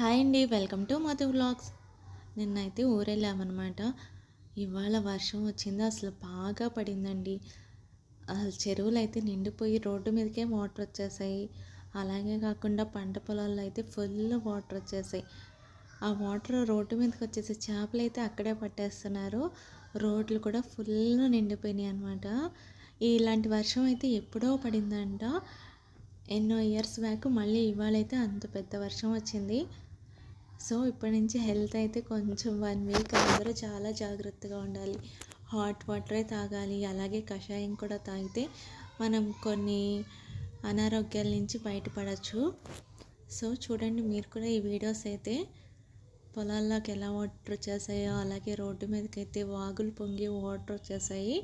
Hi అండి welcome to Madhu vlogs. నిన్నైతే ఊరెళ్ళామన్నమాట. ఇవాళ వర్షం వచ్చింది అసలు బాగా పడిందండి. అసలు చెరువులు అయితే నిండిపోయి రోడ్డు మీదకే వాటర్ వచ్చేసాయి. అలాగే కాకుండా పంట పొలాల్లో అయితే ఫుల్ వాటర్ వచ్చేసాయి. ఆ వాటర్ రోడ్డు మీదకి వచ్చేసి చేపలు అయితే అక్కడే పట్టేస్తున్నారు. రోడ్లు కూడా ఫుల్ నిండిపోయినాయి అనమాట ఇలాంటి వర్షం అయితే ఎప్పుడో పడిందంట. ఎన్నో ఇయర్స్ బ్యాక్ మళ్ళీ ఇవాళైతే అంత పెద్ద వర్షం వచ్చింది. సో ఇప్పటి నుంచి హెల్త్ అయితే కొంచెం వన్ వీక్ అందరూ చాలా జాగ్రత్తగా ఉండాలి. హాట్ వాటరే తాగాలి అలాగే కషాయం కూడా తాగితే మనం కొన్ని అనారోగ్యాల నుంచి బయటపడచ్చు. సో చూడండి మీరు కూడా ఈ వీడియోస్ అయితే పొలాల్లోకి ఎలా వాటర్ వచ్చేసాయో అలాగే రోడ్డు మీదకి అయితే వాగులు పొంగి వాటర్ వచ్చేసాయి.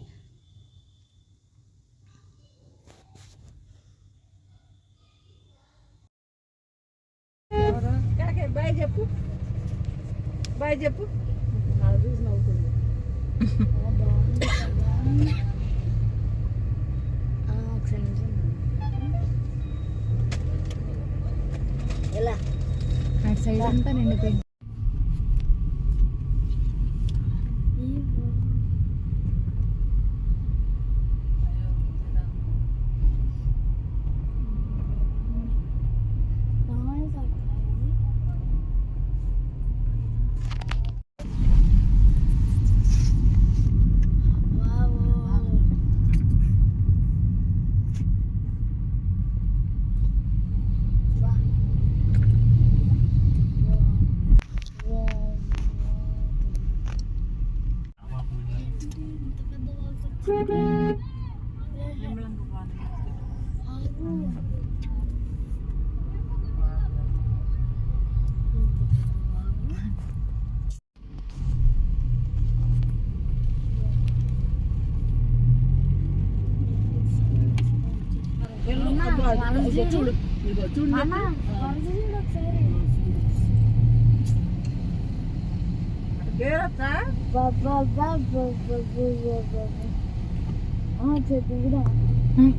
బాయ్ చెప్పు. బాయ్ చెప్పు. ఎలా? అటు సైడ్ అంతా నిండిపోయింది. చూడు చూడు Gerata. Ba ba ba ba ba ba ba. 아, 쟤 누구다. 응?